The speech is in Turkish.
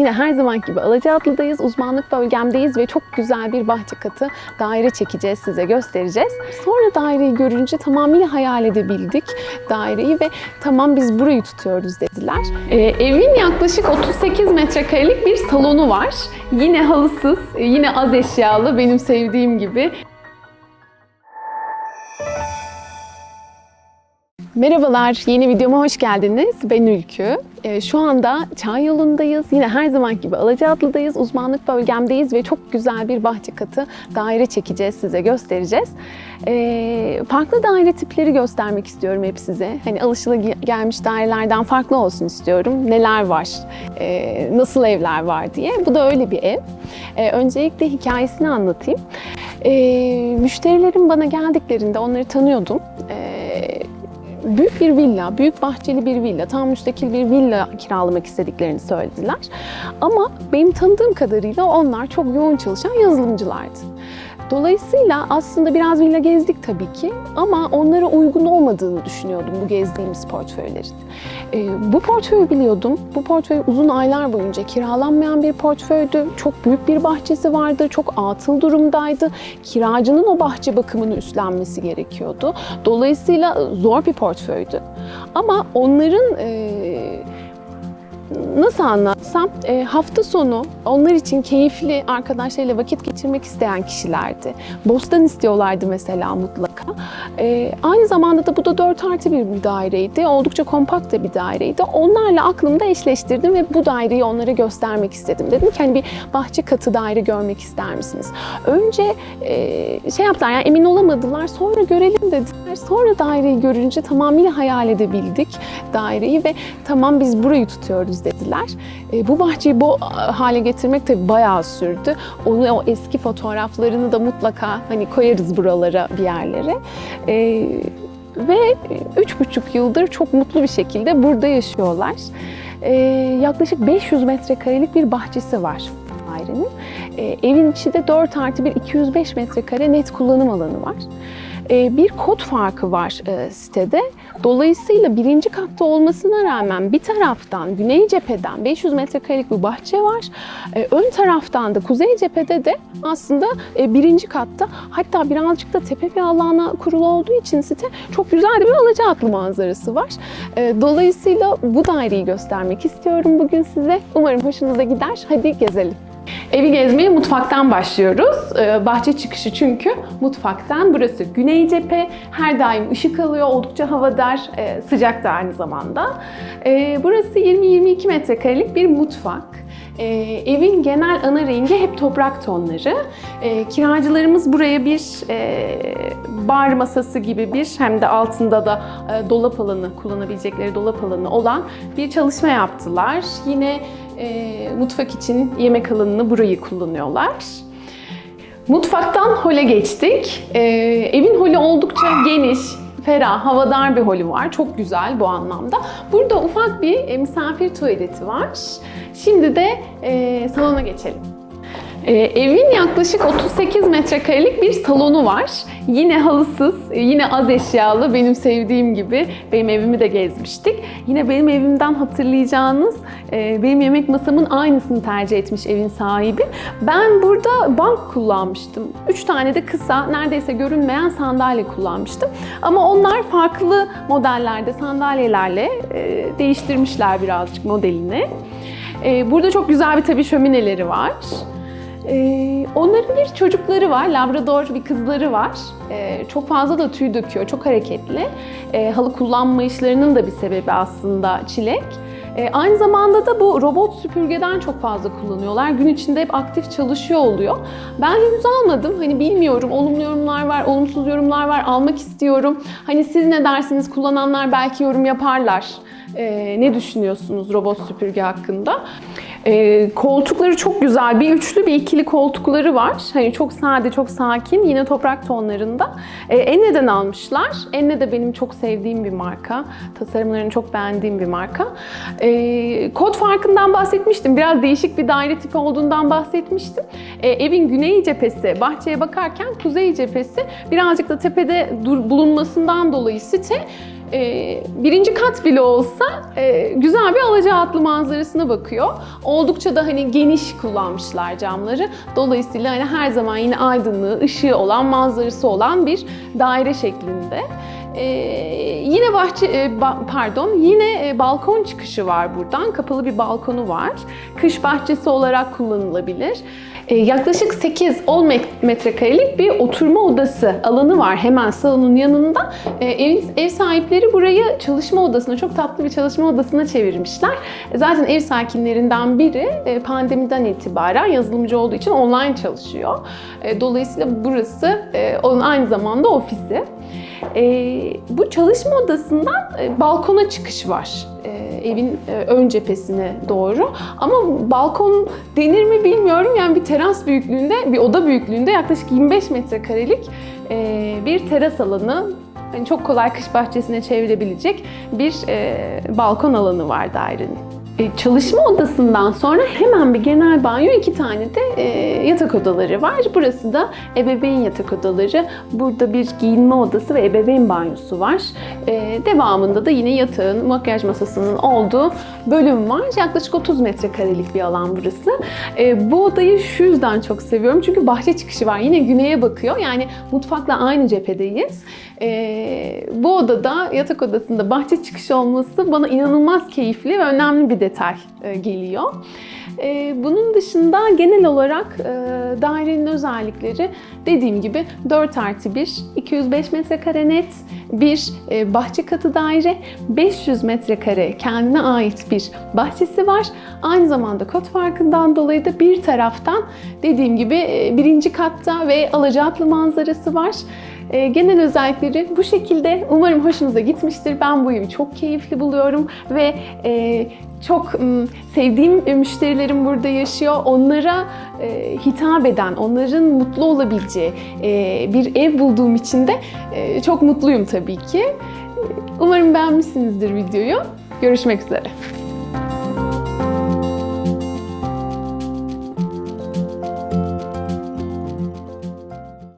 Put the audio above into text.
Yine her zaman gibi Alacaatlı'dayız, uzmanlık bölgemdeyiz ve çok güzel bir bahçe katı daire çekeceğiz, size göstereceğiz. Sonra daireyi görünce tamamıyla hayal edebildik daireyi ve tamam biz burayı tutuyoruz dediler. Ee, evin yaklaşık 38 metrekarelik bir salonu var. Yine halısız, yine az eşyalı, benim sevdiğim gibi. Merhabalar, yeni videoma hoş geldiniz. Ben Ülkü. Ee, Şu anda Çay yolundayız. Yine her zaman gibi Alacaatlı'dayız. Uzmanlık bölgemdeyiz ve çok güzel bir bahçe katı daire çekeceğiz, size göstereceğiz. Ee, farklı daire tipleri göstermek istiyorum hep size. Hani alışılagelmiş dairelerden farklı olsun istiyorum. Neler var, ee, nasıl evler var diye. Bu da öyle bir ev. Ee, öncelikle hikayesini anlatayım. Ee, müşterilerim bana geldiklerinde onları tanıyordum. Ee, büyük bir villa, büyük bahçeli bir villa, tam müstakil bir villa kiralamak istediklerini söylediler. Ama benim tanıdığım kadarıyla onlar çok yoğun çalışan yazılımcılardı. Dolayısıyla aslında biraz villa gezdik tabii ki ama onlara uygun olmadığını düşünüyordum bu gezdiğimiz portföylerin. Ee, bu portföyü biliyordum. Bu portföy uzun aylar boyunca kiralanmayan bir portföydü. Çok büyük bir bahçesi vardı, çok atıl durumdaydı. Kiracının o bahçe bakımını üstlenmesi gerekiyordu. Dolayısıyla zor bir portföydü. Ama onların e, nasıl anlatsam e, hafta sonu onlar için keyifli arkadaşlarıyla vakit geçirmek isteyen kişilerdi. Bostan istiyorlardı mesela mutlaka. E, aynı zamanda da bu da 4 artı bir daireydi. Oldukça kompakt da bir daireydi. Onlarla aklımda eşleştirdim ve bu daireyi onlara göstermek istedim. Dedim ki hani bir bahçe katı daire görmek ister misiniz? Önce e, şey yaptılar yani emin olamadılar. Sonra görelim dediler. Sonra daireyi görünce tamamıyla hayal edebildik daireyi ve tamam biz burayı tutuyoruz dediler. E, bu bahçeyi bu hale getirmek tabii bayağı sürdü. Onu o eski fotoğraflarını da mutlaka hani koyarız buralara bir yerlere. E, ve üç buçuk yıldır çok mutlu bir şekilde burada yaşıyorlar. E, yaklaşık 500 metrekarelik bir bahçesi var dairenin. E, evin içi de 4 artı 1 205 metrekare net kullanım alanı var. E, bir kod farkı var e, sitede. Dolayısıyla birinci katta olmasına rağmen bir taraftan güney cepheden 500 metrekarelik bir bahçe var. E, ön taraftan da kuzey cephede de aslında e, birinci katta hatta birazcık da tepe bir alana kurulu olduğu için site çok güzel bir Alacaatlı manzarası var. E, dolayısıyla bu daireyi göstermek istiyorum bugün size. Umarım hoşunuza gider. Hadi gezelim. Evi gezmeye mutfaktan başlıyoruz. Ee, bahçe çıkışı çünkü mutfaktan. Burası güney cephe. Her daim ışık alıyor. Oldukça havadar. e, sıcak da aynı zamanda. Ee, burası 20-22 metrekarelik bir mutfak. Ee, evin genel ana rengi hep toprak tonları. Ee, kiracılarımız buraya bir e, bar masası gibi bir hem de altında da e, dolap alanı kullanabilecekleri dolap alanı olan bir çalışma yaptılar. Yine e, mutfak için yemek alanını burayı kullanıyorlar. Mutfaktan hole geçtik. Ee, evin holü oldukça geniş, ferah, havadar bir holü var. Çok güzel bu anlamda. Burada ufak bir e, misafir tuvaleti var. Şimdi de e, salona geçelim. Ee, evin yaklaşık 38 metrekarelik bir salonu var. Yine halısız, yine az eşyalı, benim sevdiğim gibi. Benim evimi de gezmiştik. Yine benim evimden hatırlayacağınız e, benim yemek masamın aynısını tercih etmiş evin sahibi. Ben burada bank kullanmıştım. Üç tane de kısa, neredeyse görünmeyen sandalye kullanmıştım. Ama onlar farklı modellerde sandalyelerle e, değiştirmişler birazcık modelini. E, Burada çok güzel bir tabii şömineleri var. Ee, onların bir çocukları var, Labrador bir kızları var. Ee, çok fazla da tüy döküyor, çok hareketli. Ee, halı kullanma işlerinin de bir sebebi aslında çilek. Ee, aynı zamanda da bu robot süpürgeden çok fazla kullanıyorlar. Gün içinde hep aktif çalışıyor oluyor. Ben henüz almadım. Hani bilmiyorum. Olumlu yorumlar var, olumsuz yorumlar var. Almak istiyorum. Hani siz ne dersiniz? Kullananlar belki yorum yaparlar. Ee, ne düşünüyorsunuz robot süpürge hakkında? Ee, koltukları çok güzel. Bir üçlü bir ikili koltukları var. Hani çok sade, çok sakin. Yine toprak tonlarında. Ee, Enne'den almışlar. Enne de benim çok sevdiğim bir marka. Tasarımlarını çok beğendiğim bir marka. Ee, kod farkından bahsetmiştim. Biraz değişik bir daire tipi olduğundan bahsetmiştim. Ee, evin güney cephesi, bahçeye bakarken kuzey cephesi birazcık da tepede dur- bulunmasından dolayı site e, birinci kat bile olsa e, güzel bir Alacaatlı manzarasına bakıyor. Oldukça da hani geniş kullanmışlar camları. Dolayısıyla hani her zaman yine aydınlığı, ışığı olan, manzarası olan bir daire şeklinde. Ee, yine bahçe e, ba- pardon yine e, balkon çıkışı var buradan. Kapalı bir balkonu var. Kış bahçesi olarak kullanılabilir. Ee, yaklaşık 8-10 met- metrekarelik bir oturma odası alanı var hemen salonun yanında. Ee, ev, ev sahipleri burayı çalışma odasına, çok tatlı bir çalışma odasına çevirmişler. Zaten ev sakinlerinden biri e, pandemiden itibaren yazılımcı olduğu için online çalışıyor. E, Dolayısıyla burası e, onun aynı zamanda ofisi. Bu çalışma odasından balkona çıkış var. Evin e, ön cephesine doğru. Ama balkon denir mi bilmiyorum. Yani bir teras büyüklüğünde, bir oda büyüklüğünde yaklaşık 25 metrekarelik e, bir teras alanı. Yani çok kolay kış bahçesine çevirebilecek bir e, balkon alanı var dairenin. E, Çalışma odasından sonra hemen bir genel banyo, iki tane de e, yatak odaları var. Burası da ebeveyn yatak odaları. Burada bir giyinme odası ve ebeveyn banyosu var. E, devamında da yine yatağın, makyaj masasının olduğu bölüm var. Yaklaşık 30 metrekarelik bir alan burası. Bu odayı şu yüzden çok seviyorum. Çünkü bahçe çıkışı var. Yine güneye bakıyor. Yani mutfakla aynı cephedeyiz. E, bu odada, yatak odasında bahçe çıkışı olması bana inanılmaz keyifli ve önemli bir detay e, geliyor. E, bunun dışında genel olarak e, dairenin özellikleri dediğim gibi 4 artı 1, 205 metrekare net bir e, bahçe katı daire, 500 metrekare kendine ait bir bahçesi var. Aynı zamanda kod farkından dolayı da bir taraftan dediğim gibi e, birinci katta ve Alacaatlı manzarası var. E, genel özellikleri bu şekilde. Umarım hoşunuza gitmiştir. Ben bu evi çok keyifli buluyorum ve e, çok sevdiğim müşterilerim burada yaşıyor. Onlara e, hitap eden, onların mutlu olabileceği e, bir ev bulduğum için de e, çok mutluyum tabii ki. Umarım beğenmişsinizdir videoyu. Görüşmek üzere.